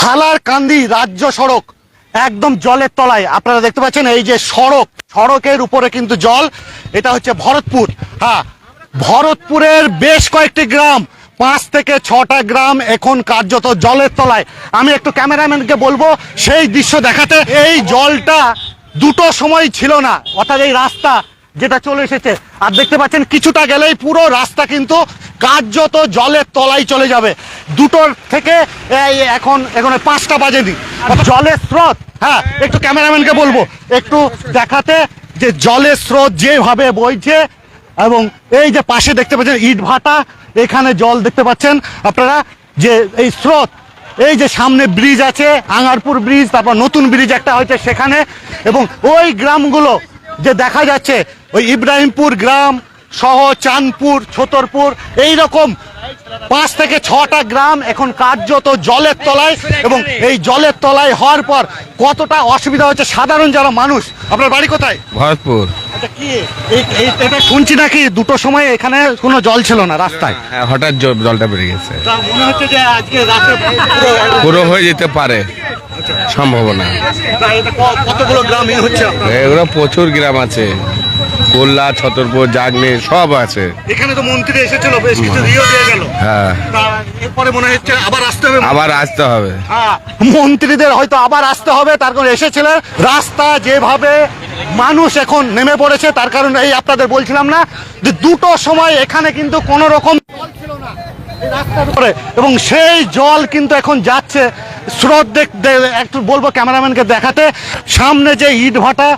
সালার কান্দি রাজ্য সড়ক একদম জলের তলায়। আপনারা দেখতে পাচ্ছেন এই যে সড়ক, সড়কের উপরে কিন্তু জল, এটা হচ্ছে ভরতপুর। হ্যাঁ ভরতপুরের বেশ কয়েকটি গ্রাম, পাঁচ থেকে ছটা গ্রাম এখন কার্যত জলের তলায়। আমি একটু ক্যামেরাম্যানকে বলব, সেই দৃশ্য দেখাতে। এই জলটা দুটো সময় ছিল না, অর্থাৎ এই রাস্তা যেটা চলে এসেছে। আর দেখতে পাচ্ছেন কিছুটা গেলেই পুরো রাস্তা কিন্তু কার্যত জলের তলায় চলে যাবে। দুটোর থেকে এই এখন এখন পাঁচটা বাজেনি জলের স্রোত হ্যাঁ একটু ক্যামেরাম্যানকে বলব একটু দেখাতে যে জলের স্রোত যেভাবে বইছে এবং এই যে পাশে দেখতে পাচ্ছেন ইট ভাটা এখানে জল দেখতে পাচ্ছেন আপনারা যে এই স্রোত এই যে সামনে ব্রিজ আছে আঙ্গারপুর ব্রিজ তারপর নতুন ব্রিজ একটা হয়েছে সেখানে এবং ওই গ্রামগুলো যে দেখা যাচ্ছে ওই ইব্রাহিমপুর গ্রাম সহ চাঁদপুর ছতরপুর এই রকম পাঁচ থেকে ছটা গ্রাম এখন কার্যত জলের তলায় এবং এই জলের তলায় হওয়ার পর কতটা অসুবিধা হচ্ছে? সাধারণ যারা মানুষ আপনার বাড়ি কোথায়? ভরতপুর। আচ্ছা এটা শুনছি নাকি দুটো সময় এখানে কোনো জল ছিল না রাস্তায়? হ্যাঁ হঠাৎ জলটা বেড়ে গেছে। মনে হচ্ছে যে আজকে পুরো হয়ে যেতে পারে। সম্ভাবনা। এটা ক- কতগুলো গ্রাম হচ্ছে এগুলো প্রচুর গ্রাম আছে। কোল্লা ছতরপুর জাগনি সব আছে। এখানে তো মন্ত্রী এসেছিল বেশ কিছু দিয়ে গেল। হ্যাঁ। এরপরে মনে হচ্ছে আবার আসতে হবে। আবার আসতে হবে। হ্যাঁ, মন্ত্রীদের হয়তো আবার আসতে হবে তার কারণ এসেছিলেন। রাস্তা যেভাবে মানুষ এখন নেমে পড়েছে তার কারণে এই আপনাদের বলছিলাম না যে দুটো সময় এখানে কিন্তু কোনো রকম জল ছিল না এই রাস্তার উপরে। এবং সেই জল কিন্তু এখন যাচ্ছে। স্রোত দেখতে একটু বলব ক্যামেরাম্যানকে দেখাতে। সামনে যে ইট ভাটা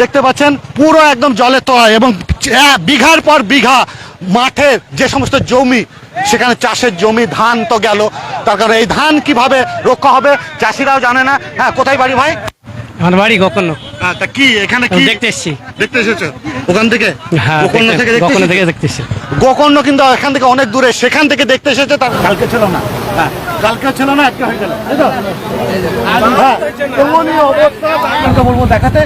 দেখতে পাচ্ছেন পুরো একদম জলের তলায় এবং বিঘার পর বিঘা মাঠের যে সমস্ত জমি সেখানে চাষের জমি ধান তো গেল। তার কারণে এই ধান কীভাবে রক্ষা হবে চাষিরাও জানে না। হ্যাঁ কোথায় বাড়ি ভাই? আমার বাড়ি গোকর্ণ। হ্যাঁ, তা কি এখানে কি? দেখতে এসছি। দেখতে এসেছ? ওখান থেকে? হ্যাঁ গোকর্ণ থেকে দেখতে গোকর্ণ থেকে দেখতে এসছি। গোকর্ণ কিন্তু এখান থেকে অনেক দূরে সেখান থেকে দেখতে এসেছে? তার কালকে ছিল না। হ্যাঁ কালকে ছিল না আজকে হয়ে গেল। তাই তো? হ্যাঁ, অবস্থা বলব দেখাতে।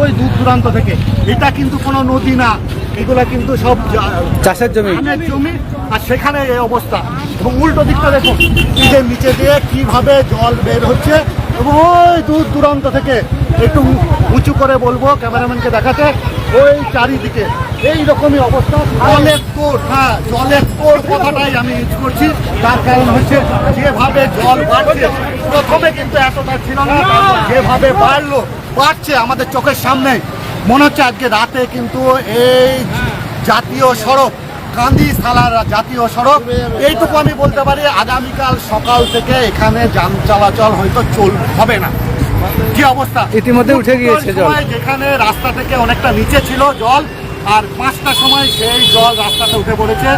ওই দূর দূরান্ত থেকে। এটা কিন্তু কোনো নদী না। এগুলা কিন্তু সব চাষের জমি। জমি। আর সেখানে এই অবস্থা। এবং উল্টো দিকটা দেখুন ব্রিজের নিচে দিয়ে কীভাবে জল বের হচ্ছে এবং ওই দূর দূরান্ত থেকে একটু উঁচু করে বলব ক্যামেরাম্যানকে দেখাতে। ওই চারিদিকে এই রকমই অবস্থা। জলের কোট হ্যাঁ জলের কোট কথাটাই আমি ইউজ করছি। তার কারণ হচ্ছে যেভাবে জল বাড়ছে প্রথমে কিন্তু এতটা ছিল না যেভাবে বাড়লো বাড়ছে আমাদের চোখের সামনে। মনে হচ্ছে আজকে রাতে কিন্তু এই জাতীয় সড়ক কান্দি সালার জাতীয় সড়ক এইটুকু আমি বলতে পারি আগামীকাল সকাল থেকে এখানে যান চলাচল হয়তো চল হবে না। কি অবস্থা? ইতিমধ্যে উঠে গিয়েছে জল। যেখানে রাস্তা থেকে অনেকটা নিচে ছিল জল আর পাঁচটার সময় সেই জল রাস্তাতে উঠে পড়েছে।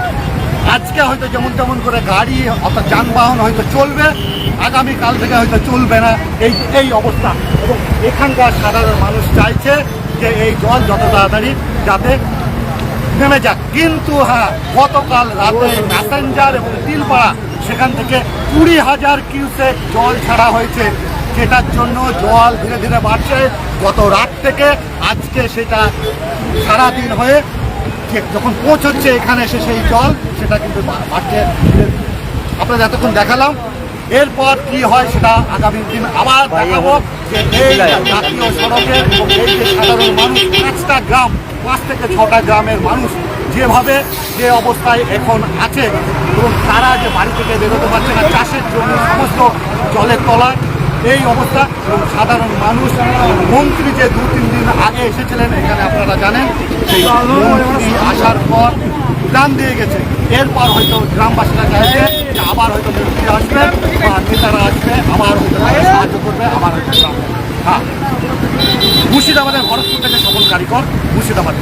আজকে হয়তো যেমন তেমন করে গাড়ি, অর্থাৎ যানবাহন হয়তো চলবে আগামীকাল থেকে হয়তো চলবে না। এই এই অবস্থা। এবং এখানকার সাধারণ মানুষ চাইছে যে এই জল যত তাড়াতাড়ি যাতে নেমে যাক। কিন্তু হ্যাঁ গতকাল রাতে প্যাসেঞ্জার এবং তিলপাড়া, সেখান থেকে কুড়ি হাজার কিউসেক জল ছাড়া হয়েছে। সেটার জন্য জল ধীরে ধীরে বাড়ছে। গত রাত থেকে আজকে সেটা সারাদিন হয়ে যখন পৌঁছচ্ছে এখানে এসে সেই জল সেটা কিন্তু বাড়ছে। আপনাদের এতক্ষণ দেখালাম। এরপর কি হয় সেটা আগামী দিন আবার দেখাবো। যে এই জাতীয় সড়কে এই যে সাধারণ মানুষ পাঁচটা গ্রাম পাঁচ থেকে ছটা গ্রামের মানুষ যেভাবে যে অবস্থায় এখন আছে এবং তারা যে বাড়ি থেকে বেরোতে পারছে না চাষের জন্য সমস্ত জলের তলায় এই অবস্থা সাধারণ মানুষ, মন্ত্রী যে দু তিন দিন আগে এসেছিলেন, এখানে আপনারা জানেন আসার পর প্রাণ দিয়ে গেছে। এরপর হয়তো গ্রামবাসীরা চাইছে আবার হয়তো মন্ত্রী আসবে বা নেতারা আসবে, আবার হয়তো সাহায্য করবে, আবার হয়তো হ্যাঁ। মুর্শিদাবাদের ভরতপুর থেকে সফল কারিগর মুর্শিদাবাদ।